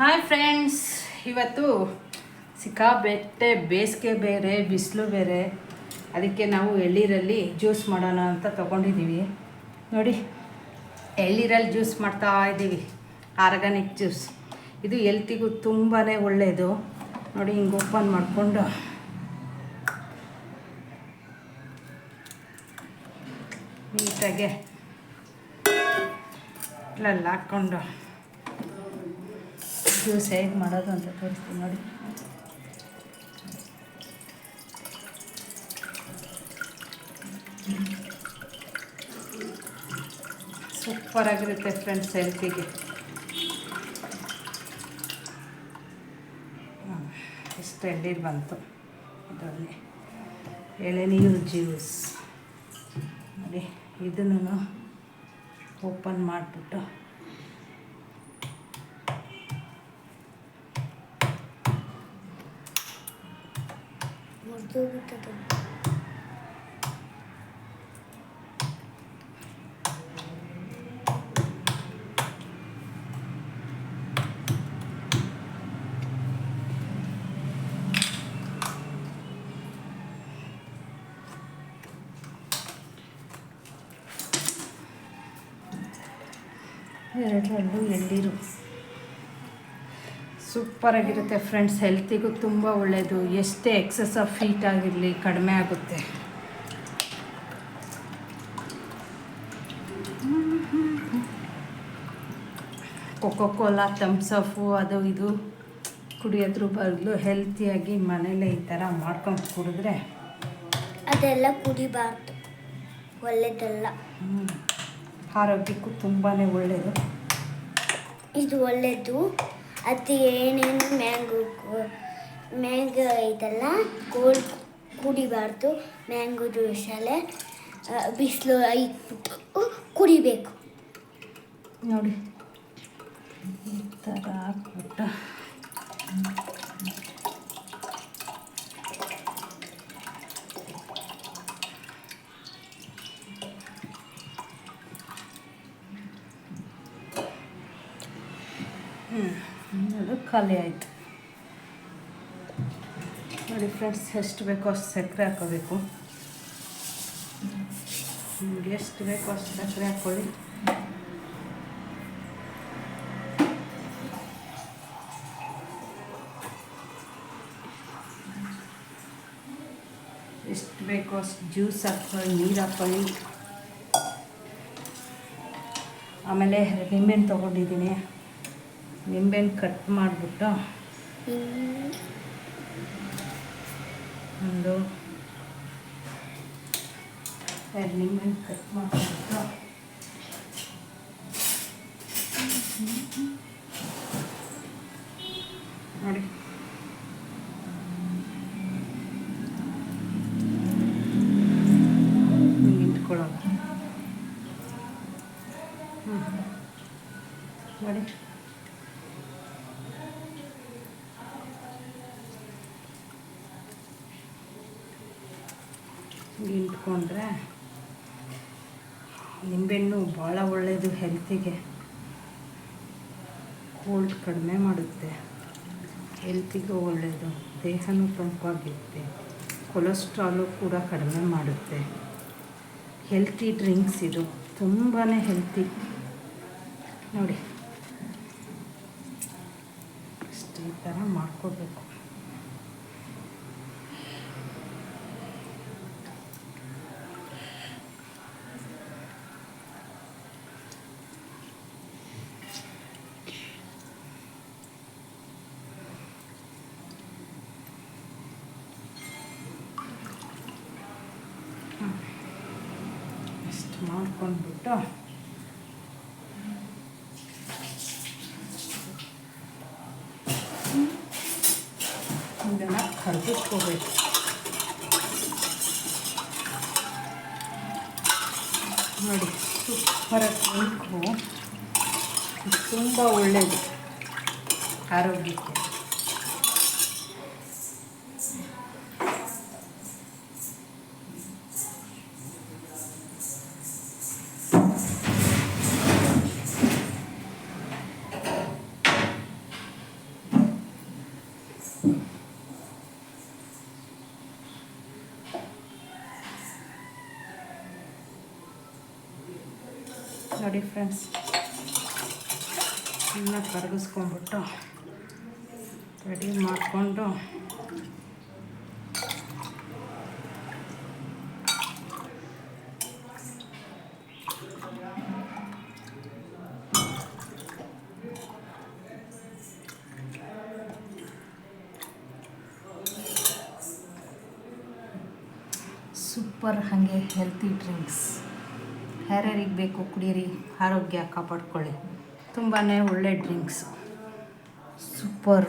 Hi friends ಇವತ್ತು ಸಿಕ್ಕಾಬೆಟ್ಟೆ ಬೇಸಿಗೆ ಬೇರೆ, ಬಿಸಿಲು ಬೇರೆ. ಅದಕ್ಕೆ ನಾವು ಎಳ್ಳೀರಲ್ಲಿ ಜ್ಯೂಸ್ ಮಾಡೋಣ ಅಂತ ತೊಗೊಂಡಿದ್ದೀವಿ. ನೋಡಿ ಎಳ್ಳೀರಲ್ಲಿ ಜ್ಯೂಸ್ ಮಾಡ್ತಾ ಇದ್ದೀವಿ. ಆರ್ಗಾನಿಕ್ ಜ್ಯೂಸ್ ಇದು ಎಲ್ತಿಗೂ ತುಂಬಾ ಒಳ್ಳೆಯದು ನೋಡಿ, ಹಿಂಗೆ ಓಪನ್ ಮಾಡಿಕೊಂಡು. ನೀಟಾಗೆ ಹಾಕ್ಕೊಂಡು. ಜ್ಯೂಸ್ ಹೇಗೆ ಮಾಡೋದು ಅಂತ ತೋರಿಸ್ತೀನಿ ನೋಡಿ. ಸೂಪರಾಗಿರುತ್ತೆ ಫ್ರೆಂಡ್ಸ್ ಹೆಲ್ತಿಗೆ. ಇಷ್ಟು ಎಳ್ಳೀರು ಬಂತು. ಇದರಲ್ಲಿ ಎಳೆನೀರು ಜ್ಯೂಸ್. ನೋಡಿ ಇದನ್ನು ಓಪನ್ ಮಾಡಿಬಿಟ್ಟು 여기다 넣어. 얘를 잘 녹일 일이 없어. ಸೂಪರಾಗಿರುತ್ತೆ ಫ್ರೆಂಡ್ಸ್ ಹೆಲ್ತಿಗೂ ತುಂಬ ಒಳ್ಳೆಯದು ಎಷ್ಟೇ ಎಕ್ಸಸ್ ಆಫ್ ಹೀಟ್ ಆಗಿರಲಿ ಕಡಿಮೆ ಆಗುತ್ತೆ. ಕೊಕೋ ಕೋಲಾ ತಮ್ಸಫು ಅದು ಇದು. ಕುಡಿಯೋದ್ರ ಬದಲು ಹೆಲ್ತಿಯಾಗಿ ಮನೇಲೇ ಈ ಥರ ಮಾಡ್ಕೊಂಡು ಕುಡಿದ್ರೆ ಅದೆಲ್ಲ ಕುಡಿಬಾರ್ದು. ಒಳ್ಳೆಯದಲ್ಲ ಆರೋಗ್ಯಕ್ಕೂ ತುಂಬಾ ಒಳ್ಳೆಯದು ಇದು ಒಳ್ಳೆಯದು ಅದು ಏನೇನು ಮ್ಯಾಂಗೋ ಮ್ಯಾಂಗೋ ಇದೆಲ್ಲ ಕೋಲ್ಡ್ ಕುಡಿಬಾರ್ದು, ಮ್ಯಾಂಗೋ ಜ್ಯೂಸಲ್ಲೇ ಬಿಸಿಲು ಐದು ಕುಡಿಬೇಕು. ನೋಡಿ, ಈ ಥರ ಹಾಕ್ಬಿಟ್ಟು ಹ್ಞೂ ಅದು ಖಾಲಿ ಆಯಿತು ನೋಡಿ ಫ್ರೆಂಡ್ಸ್ ಎಷ್ಟು ಬೇಕೋ ಅಷ್ಟು ಸಕ್ಕರೆ ಹಾಕೋಬೇಕು ನಿಮ್ಗೆ ಎಷ್ಟು ಬೇಕೋ ಅಷ್ಟು ಸಕ್ಕರೆ ಹಾಕ್ಕೊಳ್ಳಿ ಎಷ್ಟು ಬೇಕೋ ಅಷ್ಟು ಜ್ಯೂಸ್ ಹಾಕ್ಕೊಳ್ಳಿ ನೀರು ಹಾಕ್ಕೊಳ್ಳಿ ಆಮೇಲೆ ನಿಂಬೆಹಣ್ಣು ತೊಗೊಂಡಿದ್ದೀನಿ। ನಿಂಬೆಹಣ್ಣು ಕಟ್ ಮಾಡಿಬಿಟ್ಟು. ಒಂದು ಎರಡು ನಿಂಬೆಹಣ್ಣು ಕಟ್ ಮಾಡಿಬಿಟ್ಟು. ನೋಡಿ. ಹ್ಞೂ ನೋಡಿ ಹಿಂಗೆ ಇಟ್ಕೊಂಡ್ರೆ ನಿಂಬೆಹಣ್ಣು ಭಾಳ ಒಳ್ಳೆಯದು ಹೆಲ್ತಿಗೆ ಕೋಲ್ಡ್ ಕಡಿಮೆ ಮಾಡುತ್ತೆ. ಹೆಲ್ತಿಗೂ ಒಳ್ಳೆಯದು ದೇಹನೂ ತಂಪಾಗಿರುತ್ತೆ. ಕೊಲೆಸ್ಟ್ರಾಲು ಕೂಡ ಕಡಿಮೆ ಮಾಡುತ್ತೆ. ಹೆಲ್ತಿ ಡ್ರಿಂಕ್ಸ್ ಇದು. ತುಂಬಾ ಹೆಲ್ತಿ ನೋಡಿ. ಇಷ್ಟು ಈ ಥರ ಮಾಡ್ಕೋಬೇಕು ಇಷ್ಟು ಮಾಡ್ಕೊಂಡ್ಬಿಟ್ಟು. ಇದನ್ನು ಕರ್ಗಿಸ್ಕೋಬೇಕು ನೋಡಿ ಸೂಪರಾಗಿ ತುಂಬ ಒಳ್ಳೆಯದು ಆರೋಗ್ಯಕ್ಕೆ. ನೋಡಿ ಫ್ರೆಂಡ್ಸ್ ಇನ್ನು ಕರಗಿಸ್ಕೊಂಡ್ಬಿಟ್ಟು ರೆಡಿ ಮಾಡಿಕೊಂಡು ಸೂಪರ್ ಹಾಗೆ ಹೆಲ್ತಿ ಡ್ರಿಂಕ್ಸ್ ಯಾರ್ಯಾರಿಗೆ ಬೇಕು ಕುಡೀರಿ ಆರೋಗ್ಯ ಕಾಪಾಡ್ಕೊಳ್ಳಿ. ತುಂಬಾ ಒಳ್ಳೆ ಡ್ರಿಂಕ್ಸ್. ಸೂಪರ್